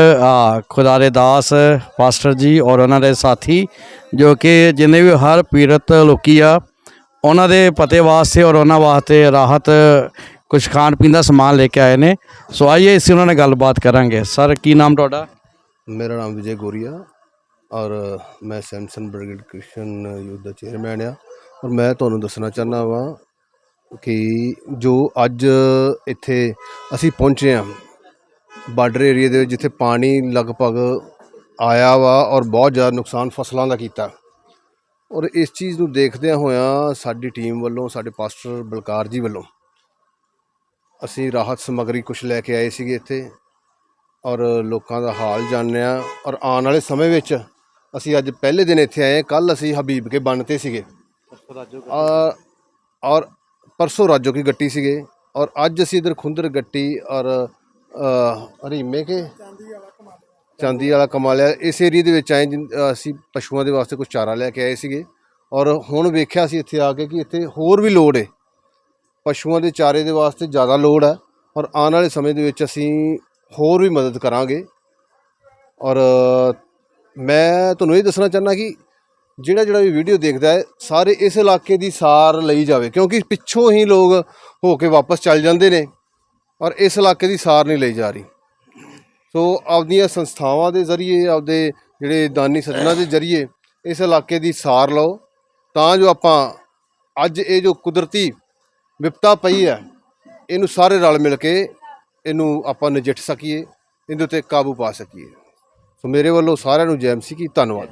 ਆ, ਖੁਦਾ ਦੇ ਦਾਸ, ਪਾਸਟਰ ਜੀ ਔਰ ਉਹਨਾਂ ਦੇ ਸਾਥੀ, ਜੋ ਕਿ ਜਿੰਨੇ ਵੀ ਹਰ ਪੀੜਤ ਲੋਕੀ ਆ, ਉਹਨਾਂ ਦੇ ਪਤੇ ਵਾਸਤੇ ਔਰ ਉਹਨਾਂ ਵਾਸਤੇ ਰਾਹਤ ਕੁਝ ਖਾਣ ਪੀਣ ਦਾ ਸਮਾਨ ਲੈ ਕੇ ਆਏ ਨੇ। ਸੋ ਆਈਏ ਇਸ ਉਹਨਾਂ ਨਾਲ ਗੱਲਬਾਤ ਕਰਾਂਗੇ। ਸਰ, ਕੀ ਨਾਮ ਤੁਹਾਡਾ? ਮੇਰਾ ਨਾਮ ਵਿਜੇ ਗੋਰੀਆ ਔਰ ਮੈਂ ਸੈਮਸਨ ਬ੍ਰਿਗੇਡ ਕ੍ਰਿਸ਼ਨ ਯੂਥ ਦਾ ਚੇਅਰਮੈਨ ਆ। ਔਰ ਮੈਂ ਤੁਹਾਨੂੰ ਦੱਸਣਾ ਚਾਹੁੰਦਾ ਵਾਂ ਕਿ ਜੋ ਅੱਜ ਇੱਥੇ ਅਸੀਂ ਪਹੁੰਚੇ ਆ ਬਾਰਡਰ ਏਰੀਆ ਦੇ ਜਿੱਥੇ ਪਾਣੀ ਲਗਭਗ ਆਇਆ ਵਾ ਔਰ ਬਹੁਤ ਜ਼ਿਆਦਾ ਨੁਕਸਾਨ ਫਸਲਾਂ ਦਾ ਕੀਤਾ। ਔਰ ਇਸ ਚੀਜ਼ ਨੂੰ ਦੇਖਦਿਆਂ ਹੋਇਆਂ ਸਾਡੀ ਟੀਮ ਵੱਲੋਂ ਸਾਡੇ ਪਾਸਟਰ ਬਲਕਾਰ ਜੀ ਵੱਲੋਂ ਅਸੀਂ ਰਾਹਤ ਸਮੱਗਰੀ ਕੁਝ ਲੈ ਕੇ ਆਏ ਸੀਗੇ ਇੱਥੇ ਔਰ ਲੋਕਾਂ ਦਾ ਹਾਲ ਜਾਣਿਆ ਔਰ ਆਉਣ ਵਾਲੇ ਸਮੇਂ ਵਿੱਚ ਅਸੀਂ ਅੱਜ ਪਹਿਲੇ ਦਿਨ ਇੱਥੇ ਆਏ ਕੱਲ ਅਸੀਂ ਹਬੀਬ ਕੇ ਬੰਨ ਤੇ ਸੀਗੇ। ਔਰ ਔਰ ਪਰਸੋਂ ਰਾਜੋ ਕੀ ਗੱਟੀ ਸੀਗੇ। ਔਰ ਅੱਜ ਅਸੀਂ ਇਧਰ ਖੁੰਦਰ ਗੱਟੀ ਔਰ ਹਰੀਮੇ ਕੇ? ਚਾਂਦੀ ਵਾਲਾ ਕਮਾਲਿਆ ਇਸ ਏਰੀਆ ਦੇ ਵਿੱਚ ਆਏ ਜਿਨ- ਅ, ਅਸੀਂ ਪਸ਼ੂਆਂ ਦੇ ਵਾਸਤੇ ਕੁਝ ਚਾਰਾ ਲੈ ਕੇ ਆਏ ਸੀਗੇ। ਔਰ ਹੁਣ ਵੇਖਿਆ ਸੀ ਇੱਥੇ ਆ ਕੇ ਕਿ ਇੱਥੇ ਹੋਰ ਵੀ ਲੋੜ ਹੈ ਪਸ਼ੂਆਂ ਦੇ ਚਾਰੇ ਦੇ ਵਾਸਤੇ ਜ਼ਿਆਦਾ ਲੋੜ ਹੈ। ਔਰ ਆਉਣ ਵਾਲੇ ਸਮੇਂ ਦੇ ਵਿੱਚ ਅਸੀਂ ਹੋਰ ਵੀ ਮਦਦ ਕਰਾਂਗੇ। ਔਰ ਮੈਂ ਤੁਹਾਨੂੰ ਇਹ ਦੱਸਣਾ ਚਾਹੁੰਦਾ ਕਿ ਜਿਹੜਾ ਜਿਹੜਾ ਵੀ ਵੀਡੀਓ ਦੇਖਦਾ ਹੈ ਸਾਰੇ ਇਸ ਇਲਾਕੇ ਦੀ ਸਾਰ ਲਈ ਜਾਵੇ। ਕਿਉਂਕਿ ਪਿੱਛੋਂ ਹੀ ਲੋਕ ਹੋ ਕੇ ਵਾਪਸ ਚੱਲ ਜਾਂਦੇ ਨੇ। ਔਰ ਇਸ ਇਲਾਕੇ ਦੀ ਸਾਰ ਨਹੀਂ ਲਈ ਜਾ ਰਹੀ। ਸੋ ਆਪਦੀਆਂ ਸੰਸਥਾਵਾਂ ਦੇ ਜ਼ਰੀਏ, ਆਪਦੇ ਜਿਹੜੇ ਦਾਨੀ ਸੱਜਣਾ ਦੇ ਜ਼ਰੀਏ ਇਸ ਇਲਾਕੇ ਦੀ ਸਾਰ ਲਓ। ਤਾਂ ਜੋ ਆਪਾਂ ਅੱਜ ਇਹ ਜੋ ਕੁਦਰਤੀ ਵਿਪਤਾ ਪਈ ਹੈ, ਇਹਨੂੰ ਸਾਰੇ ਰਲ ਮਿਲ ਕੇ ਇਹਨੂੰ ਆਪਾਂ ਨਜਿੱਠ ਸਕੀਏ, ਇਹਦੇ ਉੱਤੇ ਕਾਬੂ ਪਾ ਸਕੀਏ। ਸੋ ਮੇਰੇ ਵੱਲੋਂ ਸਾਰਿਆਂ ਨੂੰ ਜੈਮਸੀ ਕੀ, ਧੰਨਵਾਦ।